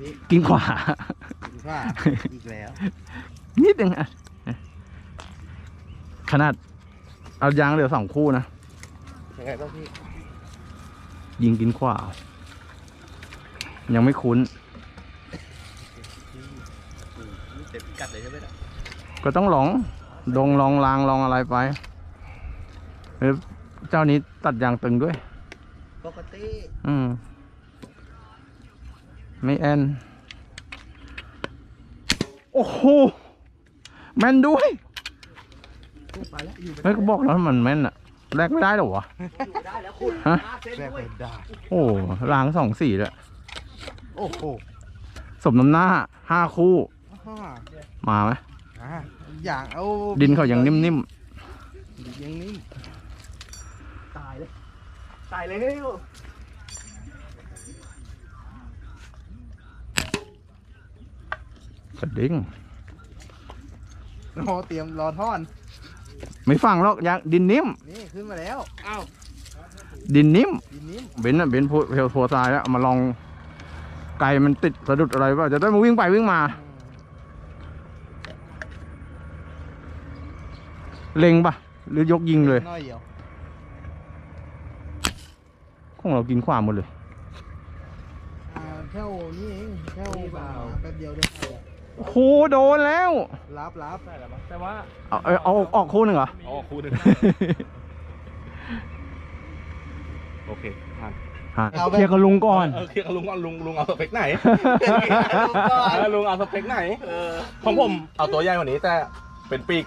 พี่กินขวา กินขวาอีกแล้วนิดนึงอะ ขนาด เอายางเหลือสองคู่นะ ยังไงบ้างพี่ยิงกินขวา ยังไม่คุ้นเต็มกัดเลยใช่ไหมล่ะก็ต้องลอง ดงลองลางลองอะไรไปเอ้ยเจ้านี้ตัดยางตึงด้วย ปกติ อืม ไม่แอนโอ้โหแม่นด้วยไปแล้วอยู่เฮ้ยก็บอกแล้วมันแม่นอะแลกไม่ได้หรอวะได้แล้วคุณฮะแรกไปได้โอ้ล้างสองสี่เลยโอ้โหสมน้ำหน้าห้าคู่ฮ่ามาไหมอ่าอย่างเอาดินเขายังนิ่มดินยังนิ่มตายเลยตายเลย กระดิ่งรอเตรียมรอท่อน ไม่ฟังหรอกอยากดินนิ่ม นี่ขึ้นมาแล้ว อ้าวดินนิ่ม ดินนิ่มเบนซ์อะเบนซ์โพเพลโพทรายแล้วเอามาลอง ไก่มันติดสะดุดอะไรป่ะจะได้มาวิ่งไปวิ่งมา เล็งป่ะหรือยกยิงเลย น้อยเดียวของเรากินขวาหมดเลย อ่าแค่วนี่เองแค่วแป๊บเดียวเดียว โอ้โหโดนแล้ว รับรับได้แล้วมั้งแต่ว่าเอาเอาเอาออกคู่หนึ่งเหรอ อ๋อคู่หนึ่งโอเคผ่านฮะเคลียร์กับลุงก่อน เออเคลียร์กับลุงก่อนลุงลุงเอาสเปคไหนเออลุงเอาสเปคไหนของผมเอาตัวใหญ่กว่านี้แต่เป็นปีก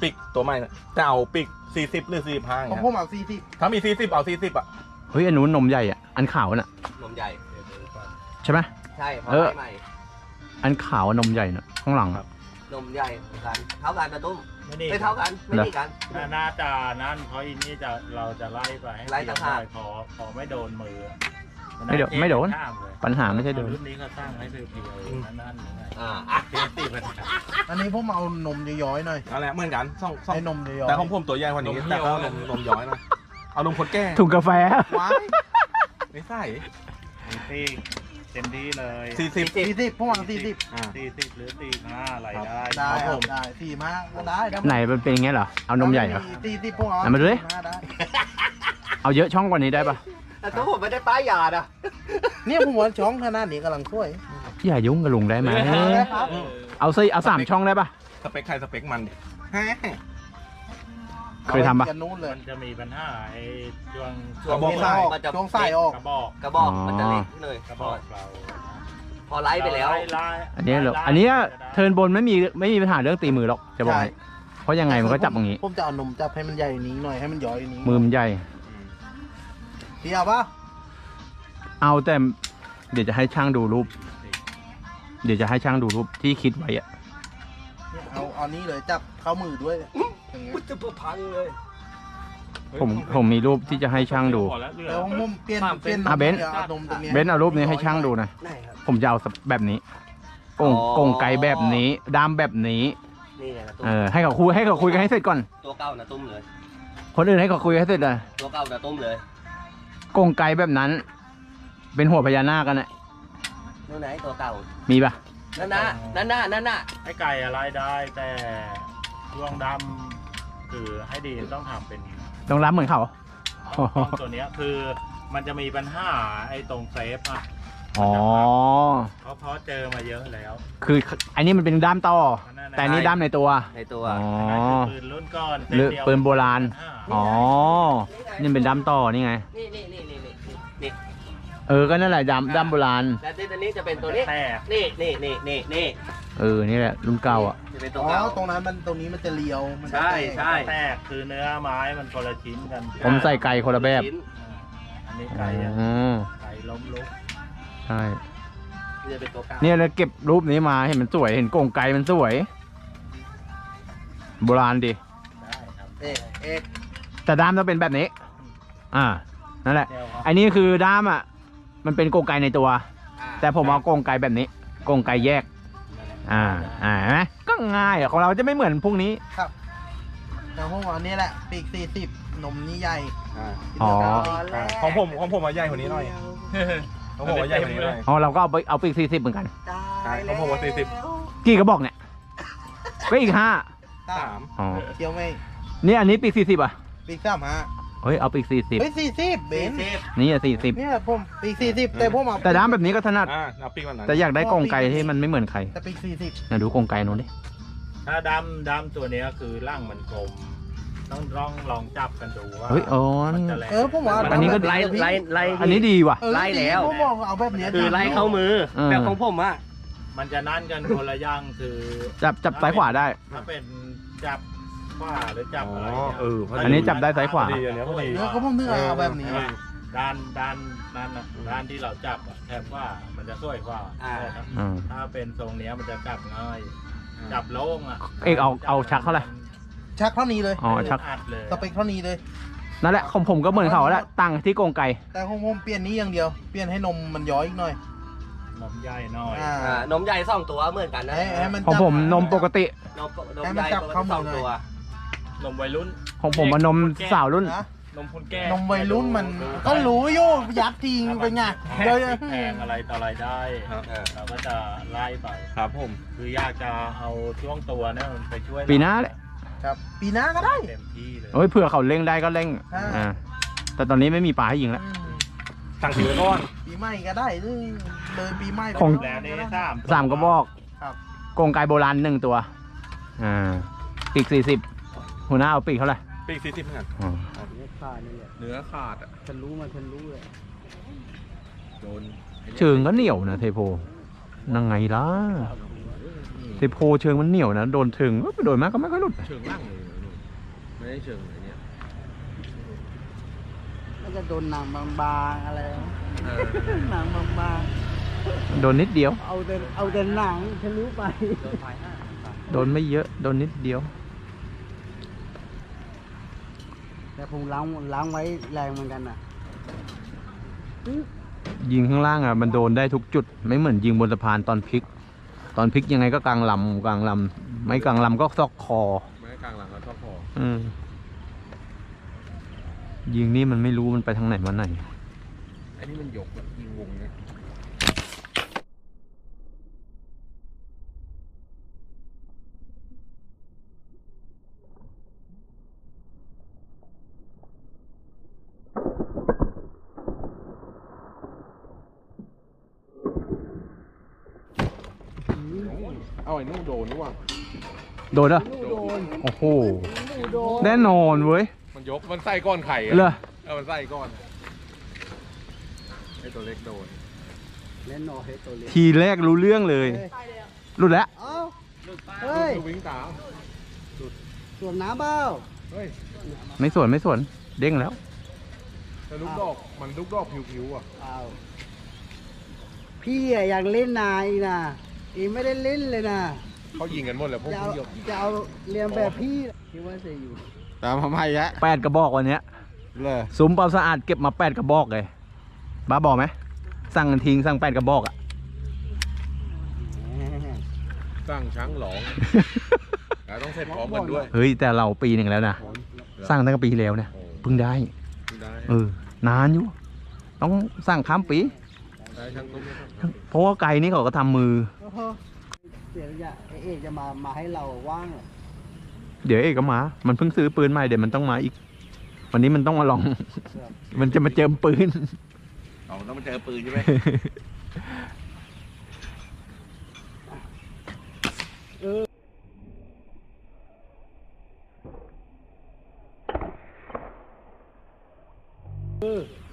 ปีกตัวใหม่นะจะเอาปีก40หรือ45อย่างของเงี้ยผมเอาซีสิถ้ามี 40 เอา 40อะเฮ้ยอันนู้นนมใหญ่อะ อันขาวน่ะ นมใหญ่ ใช่ไหม ใช่พอเออ ใหม่ อันขาวนมใหญ่น่ะข้างหลังอะ นมใหญ่เหมือนกันเท่ากันนะตุ้มไม่นี่ไม่เท่ากันไม่เหรอมีกัน น่าน่าจะนั่นเพราะอีนี่จะเราจะไล่ไปให้ไล่ต่างหากได้ขอขอไม่โดนมือไม่โดนไม่โดน ข้ามเลยปัญหาไม่ใช่โดนรุ่นนี้เขาสร้างให้เพียวๆนั่นนั่นยังไงอ่าอะเพียงสี่พันอันนี้ผมเอานมย้อยๆหน่อยนั่นแหละเหมือนกันสองสองให้นมย้อยๆแต่ของผมตัวใหญ่กว่านี้แต่เอานมนมย้อยนะเอานมคนแก่ถุงกาแฟ ว้ายไม่ใส่สี่ เต็มที่เลย40สี่สิบผมเอาสี่สิบอ่าสี่สิบหรือสี่ห้าอะไรได้ได้ครับคผรับมได้สี่มาก็ได้นะไหนมันเป็นอย่างเงี้ยเหรอ เอานมใหญ่เหรอ สี่สิบผมเอาเอามาดูดิ สี่ได้เอาเยอะช่องกว่านี้ได้ปะแต่ถ้าผมไม่ได้ป้ายยานะเนี่ยผมว่าช่องขนาดนี้กำลังช่วย อย่ายุ่งกับลุงได้ไหมได้ครับเอาซิเอาสามช่องได้ปะสเปคใครสเปคมันดิ เคยทำปะกันนู้นเลยมันจะมีปัญหาไอ้ช่วงช่วงบอกช่วงมันจะ ช่วงใส่ออก กระบอกกระบอกอ๋อมันจะเล็กเลยกระบอกเราพอไล่ไปแล้วไล่อันนี้เหรอไล่อันเนี้ยจะได้เทิร์นบนไม่มีไม่มีปัญหาเรื่องตีมือหรอกจะบอกให้เพราะยังไงมันก็จับอย่างงี้ ผมจะเอานมจับให้มันใหญ่นี้หน่อยให้มันย้อยนี้มือมันใหญ่พี่เอาปะเอาแต่เดี๋ยวจะให้ช่างดูรูป เดี๋ยวจะให้ช่างดูรูปที่คิดไว้อะเนี่ยเอาเอานี้เลยจับเข้ามือด้วย อย่างเงี้ยจะพังเลยผมผมมีรูปที่จะให้ช่างดู พอแล้วเหลือแล้วผมเปลี่ยนเปลี่ยนอะเบนซ์เอานมตรงเนี้ยเบนซ์เอารูปนี้ให้ช่างดูหนะได้ครับ ผมจะเอาแบบนี้กงอ๋อ กงไกแบบนี้ดามแบบนี้ นี่ไงนะตุ้มเออให้เขาคุยให้เขาคุยกันให้เสร็จก่อน ตัวเก่านะตุ้มเลย คนอื่นให้เขาคุยให้เสร็จเลยตัวเก่านะตุ้มเลยกงไกแบบนั้น เป็นหัวพญานาคกันนะนู่นไหนตัวเก่ามีปะนั่นน่ะนั่นน่ะนั่นน่ะไอ้ไก่อะไรได้แต่ช่วงดำ คือให้ดีต้องทำเป็นต้องรับเหมือนเขาเอาเอาตัวเนี้ยคือมันจะมีปัญหาไอ้ตรงเซฟอะอ๋อ เพราะเพราะเจอมาเยอะแล้วคืออันนี้มันเป็นด้ามต่อนั่นน่ะแต่อันนี้ด้ามในตัว ในตัวอ๋อ นั่นคือปืนรุ่นก่อนหรือเดียวปืนโบราณปัญหอ๋อ นี่เป็นด้ามต่อนี่ไง นี่นี่นี่นี่นี่นี่เออ ก็นั่นแหละด้ามด้ามโบราณ และที่ตัวนี้จะเป็นตัวนี้ แต่นี่นี่นี่นี่นี่ เออ นี่แหละรุ่นเก่าอะ จะเป็นตัอ๋วอเก่า ตรงนั้นมันตรงนี้มันจะเลียวมันจะใช่แตกใช่ แตกคือเนื้อไม้มันคนละชิ้นกันผมใส่ไก่คนละแบบชิ้นอันนี้อ๋ไก่อะอไก่ล้มลุกใช่ นี่จะเป็นตัวเก่าเนี่ยเราเก็บรูปนี้มาเห็นมันสวย เห็นกงไกมันสวย โบราณดี ได้ครับเอกเอกแต่ด้ามต้องเป็นแบบนี้ อ่า นั่นแหละแก้วครับอันนี้คือด้ามอะ มันเป็นกงไกในตัว อ่าแต่ผมเอากงไกแบบนี้กงไกแยก อ่า อ่าเห็นไหมก็ง่ายอะของเราจะไม่เหมือนพวกนี้แต่ผมเอาอันนี้แหละปีกสี่สิบนมนี่ใหญ่อ่าอ๋อตอนแรกของผมของผมมาใหญ่กว่านี้หน่อยอเขาบอกว่าใหญ่กว่านี้เลยอ๋อเราก็เอาไปเอาปีกสี่สิบเหมือนกันใช่เขาบอกว่าสี่สิบกี่กระบอกเนี่ย ก็อีกห้าสามอ๋อเที่ยวไม่นี่อันนี้ปีกสี่สิบอะปีกสามฮะ เฮ้ยเอาปีกสี่สิบเฮ้ยสี่สิบเบสี่นสิบนี่อะสี่สิบเนี่ยผมปีกสี่สิบแต่ผมเอาแต่ด้ามแบบนี้ก็ถนัด อ่าเอาปีกมันนั้นแต่อยากได้กรงไก่ที่มันไม่เหมือนใครแต่ปีกสี่สิบนะดูกรงไก่นู้นดิถ้าดำดำตัวเนี้ยคือร่างมันกลม ต้องลองลองจับกันดูว่าเฮ้ยอ๋อมันนี่จะแรงเออผมว่าอันนี้ก็ไล่ไล่ไล่อันนี้ดีว่ะเออไล่แล้วผมบอกเอาแบบเนี้ยคือไล่เข้ามือเออแบบของผมอะมันจะนั่นกันคนละอย่างคือ จับจับซ้ายขวาได้ถ้าเป็นจับ ขวาหรือจับอะไรอ๋อเนี่ยเอออันนี้จับได้ซ้ายขวา พอดีอันเนี้ยพอดีเออเขาผมนึกเอาแบบนี้ ด้านด้านด้านน่ะด้านที่เราจับอะแทบว่ามันจะสวยกว่าอ่าใช่ครับอืม ถ้าเป็นทรงเนี้ยมันจะจับง่ายจับโล่งอะเอกเอาเอาชักเท่าไหร่ ชักเท่านี้เลยอ๋อชัก อัดเลยสเปคเท่านี้เลย นั่นแหละของผมก็เหมือนเขาแหละตั้งที่กรงไก่ แต่ของผมเปลี่ยนนี้อย่างเดียว เปลี่ยนให้นมมันย้อยอีกหน่อยนมใหญ่หน่อยอ่า อ่านมใหญ่สองตัวเหมือนกันนะให้ให้มัน ของจับผมนมปกติ นมนมให้ใหมันญ่จับปกเข้าติมืสอองหน่อยตัว นมวัยรุ่น ของผมมันนมสาวรุ่น นะนมคนแก่นมวัยรุ่นมันก็รู้อยู่ยัดทิ้งเป็นไงแพเดี๋ยวงแพงอะไรต่ออะไรได้ครับเราก็จะไล่ไป ครับผม คืออยากจะเอาช่วงตัวเนี่ยมันไปช่วยปีหน้าแหละครับ ปีหน้าก็ได้ เต็มที่เลยโอ้ยเผื่อเขาเล่งได้ก็เล่งอ่า อ่าแต่ตอนนี้ไม่มีปลาให้ยิงแล้วอืมสั่งถือไว้ก่อน ปีใหม่ก็ได้หรือเลยปีใหม่ไปของแล้วนี่สามสามกระบอกครับ กรงไก่โบราณหนึ่งตัว อ่าปีกสี่สิบ หัวหน้าเอาปีกเท่าไหร่ปีกสี่สิบเหมือนกันอ๋อขาดนี่แหละเนื้อขาดอะฉันรู้มาฉันรู้เลยโดนเชิงก็เหนียวนะเทโพนั่งไงล่ะเทโพเชิงมันเหนียวนะโดนถึงโดยมากก็ไม่ค่อยหลุดเชิงล่างเลยไม่ได้เชิงอะไรเนี่ยมันจะโดนหนังบางๆอะไรหนังบางโดนนิดเดียวๆเอาแต่เอาแต่หนังฉันรู้ไปโดนไม่เยอะโดนนิดเดียว แต่ผมล้างล้างไว้แรงเหมือนกันอะยิงข้างล่างอะมันโดนได้ทุกจุด ไม่เหมือนยิงบนสะพานตอนพลิก ตอนพลิกยังไงก็กลางลำกลางลำไม่กลางลำก็ซอกคอ ไม่กลางหลังแล้วชอบพออืมยิงนี่มันไม่รู้มันไปทางไหนมาไหนไอ้นี่มันยกแบบยิงวงเนี่ย เอาไอ้นู่นโดนนี่ว่า โดนเหรอโอ้โหแน่นอนเว้ยมันยกมันใส่ก้อนไข่เหรอเออมันใส่ก้อนไอ้ตัวเล็กโดนเล่นโนเฮตัวเล็กทีแรกรู้เรื่องเลยหลุดแล้ว เอ้าเฮ้ยดูวิ่งตามสวมน้ำเปล่าเฮ้ยไม่สวนไม่สวนเด้งแล้ว แต่ลูกดอกมันลูกดอกผิวๆอะอ้าวพี่อะอยากเล่นนายนะอีไม่ได้เล่นเลยนะ เขายิงกันหมดเลยพวกจะเอาพี่ยกจะเอาเรียนแบบพี่คิดว่าจะอยู่ตามทำไมยะแปดกระบอกวันเนี้ยเลยซุ้มเปล่าสะอาดเก็บมาแปดกระบอกเลยบ้าบอกไหมสั่งทิ้งสั่งแปดกระบอกอะ สร้างช้างหลองแต่ต้องเสร็จพร้อมกันด้วยเฮ้ยแต่เราปีหนึ่งแล้วนะสร้างตั้งแต่ปีที่แล้วเนี่ยโอ้เพิ่งได้ ได้เออนานอยู่ ต้องสร้างข้ามปี ได้ช่างตุ้มเพราะว่าไก่นี่เขาก็ทำมือ เดี๋ยวจะไอเอกจะมามาให้เราว่างเหรอเดี๋ยวเอกก็มา มันเพิ่งซื้อปืนใหม่เดี๋ยวมันต้องมาอีก วันนี้มันต้องมาลอง มันจะมาเจิมปืนเอาต้องมาเจอปืนใช่ไหม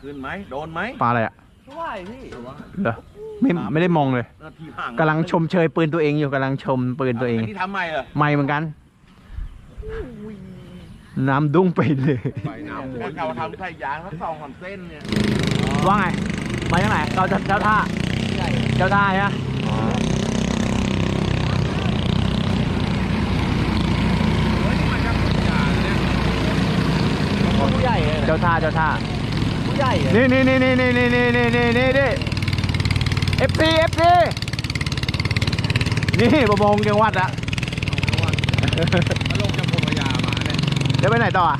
ขึ้นไหม โดนไหมปลาอะไรอะว่ายพี่ เหรอ ไม่ไม่ได้มองเลยนาทีห่างกำลังชมเชยปืนตัวเองอยู่กำลังชมปืนตัวเองไที่ทำใหม่เหรอไม่เหมือนกัน น้ำดุ้งไปเลย ไปน้ำคนเขาทำใส่ยางสักสองสามเส้นเนี่ยว่าไงมาจากไหนเราจะเจ้าท่าเจ้าท่าใช่ไหมผู้ใหญ่เลยเจ้าท่าเจ้าท่าผู้ใหญ่เลยนี่นี่นี่นี่นี่นี่นี่นี่นี่นี่นี่ เอฟซีเอฟซีนี่ประมงจังวัดอะมาลงจากพมยามาเนี่ยจะไปไหนต่ออะ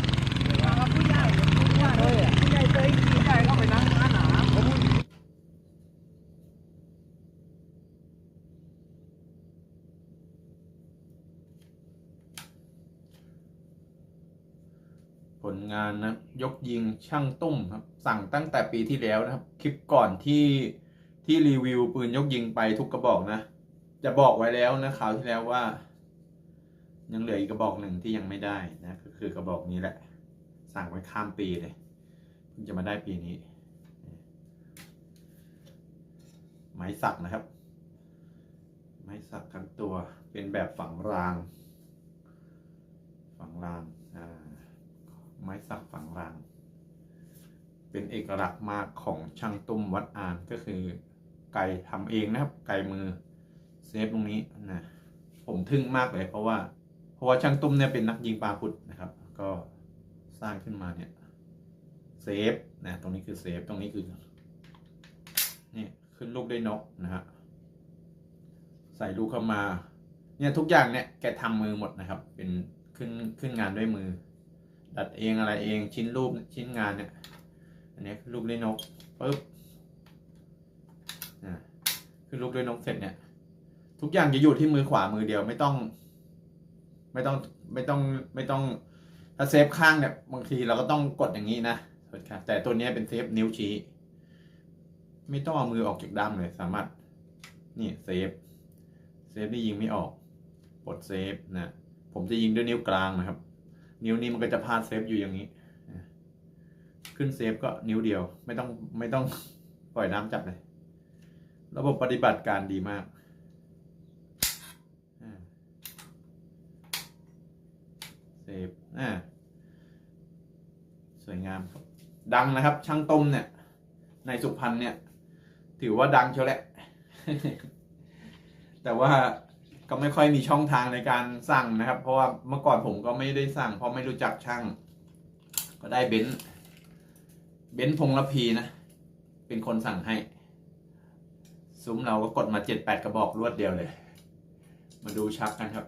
ผลงานนะ ยกยิงช่างตุ้มครับ สั่งตั้งแต่ปีที่แล้วนะครับ คลิปก่อนที่ ที่รีวิวปืนยกยิงไปทุกกระบอกนะ จะบอกไว้แล้วนะคราวที่แล้วว่า ยังเหลืออีกกระบอกหนึ่งที่ยังไม่ได้นะก็คือกระบอกนี้แหละ สั่งไว้ข้ามปีเลยเพิ่งจะมาได้ปีนี้ ไม้สักนะครับ ไม้สักทั้งตัวเป็นแบบฝังราง ฝังรางอ่าไม้สักฝังราง เป็นเอกลักษณ์มากของช่างตุ้มวัดอานก็คือ ไก่ทำเองนะครับ ไก่มือเซฟตรงนี้นะผมทึ่งมากเลยเพราะว่า เพราะว่าช่างตุ้มเนี่ยเป็นนักยิงปลาขุดนะครับ ก็สร้างขึ้นมาเนี่ยเซฟนะตรงนี้คือเซฟตรงนี้คือนี่ขึ้นลูกได้นกนะฮะใส่ลูกเข้ามา เนี่ยทุกอย่างเนี่ยแกทำมือหมดนะครับ เป็นขึ้นขึ้นงานด้วยมือ ดัดเองอะไรเองชิ้นรูปชิ้นงานเนี่ย อันนี้ลูกได้นกปึ๊บ คือลูกด้วยนกเสร็จเนี่ย ทุกอย่างจะอยู่ที่มือขวามือเดียวไม่ต้อง ไม่ต้องไม่ต้องไม่ต้องถ้าเซฟข้างเนี่ยบางทีเราก็ต้องกดอย่างนี้นะแต่ตัวนี้เป็นเซฟนิ้วชี้ ไม่ต้องเอามือออกจากด้ามเลย สามารถ นี่เซฟเซฟนี่ยิงไม่ออกปลดเซฟนะผมจะยิงด้วยนิ้วกลางนะครับ นิ้วนี้มันก็จะพาดเซฟอยู่อย่างนี้ขึ้นเซฟก็นิ้วเดียว ไม่ต้องไม่ต้องปล่อยน้ำจับเลย ระบบปฏิบัติการดีมาก เซฟ อ่า สวยงามครับ ดังนะครับ ช่างต้มเนี่ย ในสุพรรณเนี่ย ถือว่าดังเชียวแหละ แต่ว่าก็ไม่ค่อยมีช่องทางในการสั่งนะครับ เพราะว่าเมื่อก่อนผมก็ไม่ได้สั่ง เพราะไม่รู้จักช่าง ก็ได้เบนซ์เบนซ์พงละพีนะ เป็นคนสั่งให้ ซุ้มเราก็กดมาเจ็ดแปดกระบอกรวดเดียวเลย มาดูชักกันครับ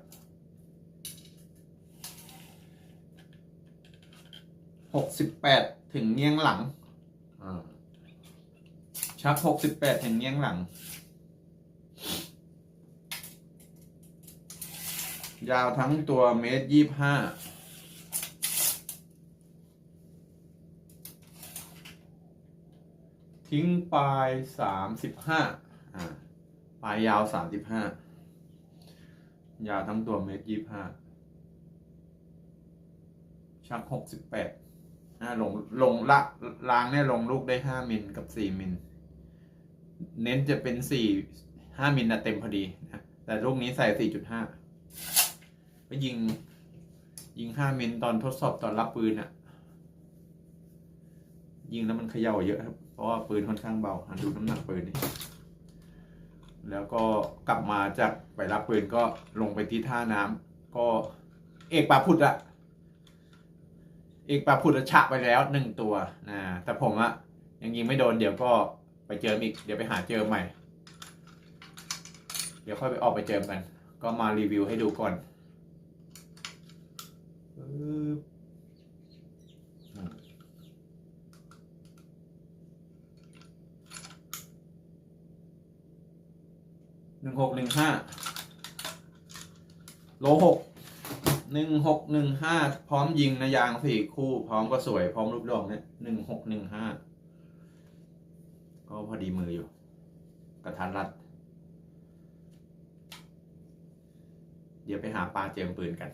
หกสิบแปดถึงเงี้ยงหลังอ่าชักหกสิบแปดถึงเงี้ยงหลัง ยาวทั้งตัวเมตรยี่ห้าทิ้งปลายสามสิบห้าอ่า ปลายยาวสามสิบห้ายาวทั้งตัวเมตรยี่ห้าชักหกสิบแปดอ่าลงลงละรางเนี่ยลงลูกได้ห้ามิลกับสี่มิล เน้นจะเป็นสี่ห้ามิลนะเต็มพอดีนะแต่ลูกนี้ใส่สี่จุดห้าก็ยิง ยิงห้ามิลตอนทดสอบตอนรับปืนอะยิงแล้วมันเขย่าเยอะครับ เพราะว่าปืนค่อนข้างเบาดูน้ำหนักปืนนี่ แล้วก็กลับมาจากไปรับปืนก็ลงไปที่ท่าน้ำก็เอกปาพุทธอะเอกปาพุทธฉะไปแล้วหนึ่งตัวนะแต่ผมอะยังยิงไม่โดนเดี๋ยวก็ไปเจออีก เดี๋ยวไปหาเจอใหม่ เดี๋ยวค่อยไปออกไปเจอกัน ก็มารีวิวให้ดูก่อนปึ๊บอืม หนึ่งหกหนึ่งห้าโลหกหนึ่งหกหนึ่งห้าพร้อมยิงนะยางสี่คู่พร้อมก็สวยพร้อมรูปดอกเนี่ยหนึ่งหกหนึ่งห้าก็พอดีมืออยู่ กระทันรัด เดี๋ยวไปหาปลาเจียงปืนกัน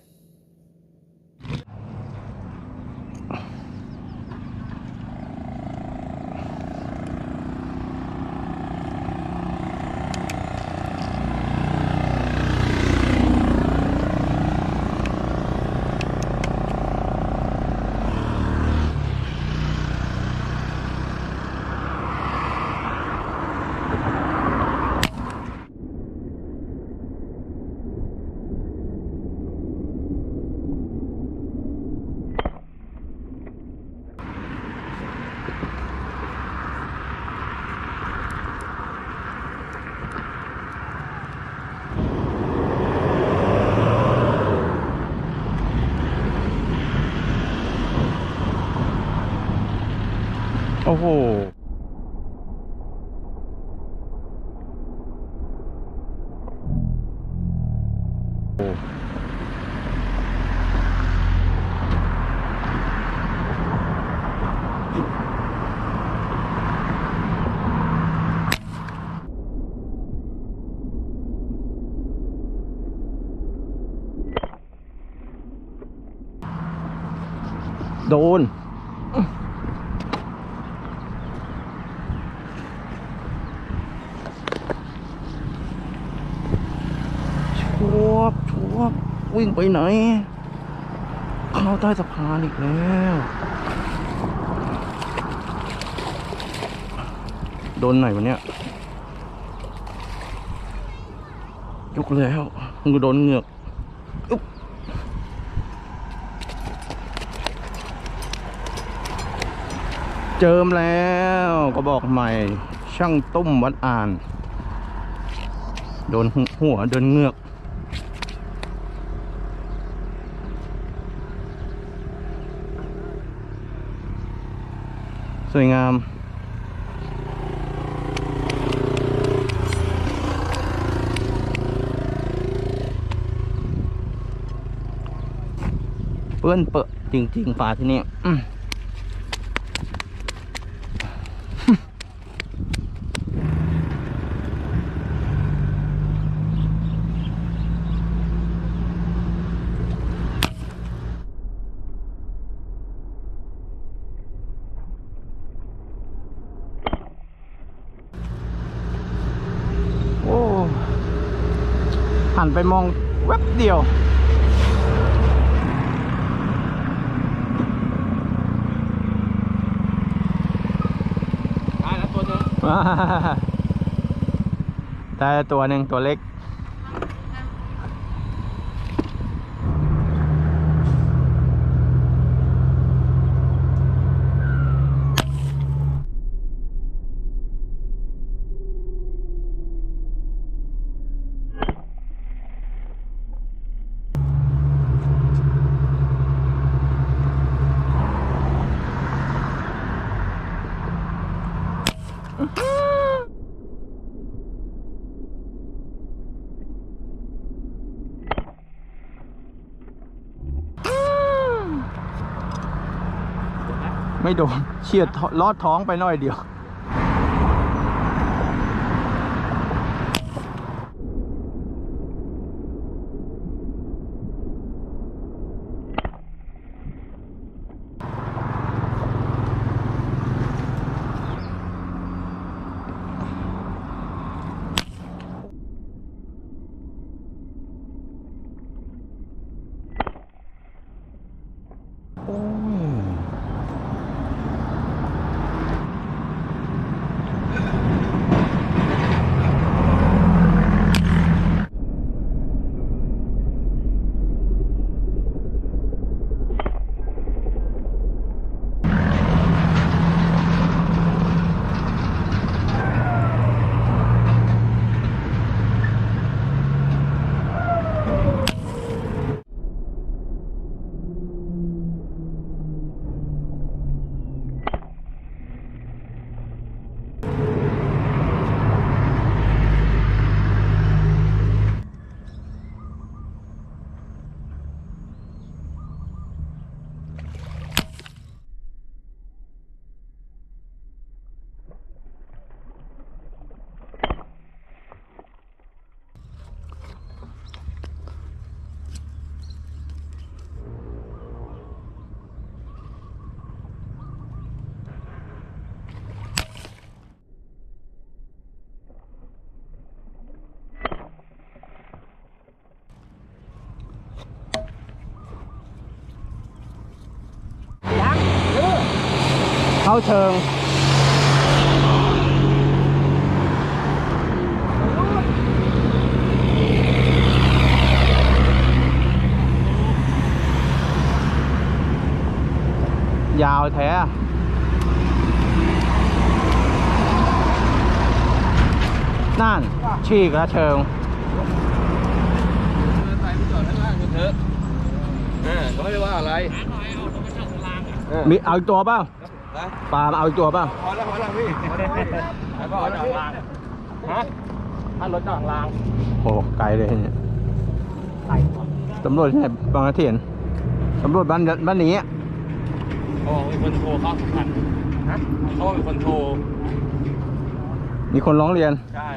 đồn. วิ่งไปไหน เข้าใต้สะพานอีกแล้ว โดนไหนวะเนี่ยยุกแล้วมึงโดนเหงือกอุ๊บเจิมแล้วก็บอกใหม่ ช่างต้มวัดอ่าน โดนหัวโดนเหงือก วยงามเปื้อนเปอะจริงๆฝาที่นี่อืมโอ้ หันไปมองแวบเดียวได้แล้วตัวนึงได้ตัวหนึ่งตัวเล็ก ไม่โดนเฉียดลอดท้องไปหน่อยเดียว โอ้ย เชิงยาวแท้นั่นฉีกแล้วเชิงใส่ไปจอดข้าเถอะเออก็ไม่ได้ว่าอะไร มีเอาอีกตัวเปล่า ปลาเอาอีกตัวเปล่าพอแล้วพอแล้วพี่แล้วก็เอาจอดล่างฮะถ้ารถจอดล่างโอ้ไกลเลยเนี่ยตำรวจที่ไหนบางกระเทียนตำรวจบ้านบ้านนี้อะโอ้มีคนโทรเข้าสำคัญฮะเขามีคนโทรมีคนร้องเรียน ใช่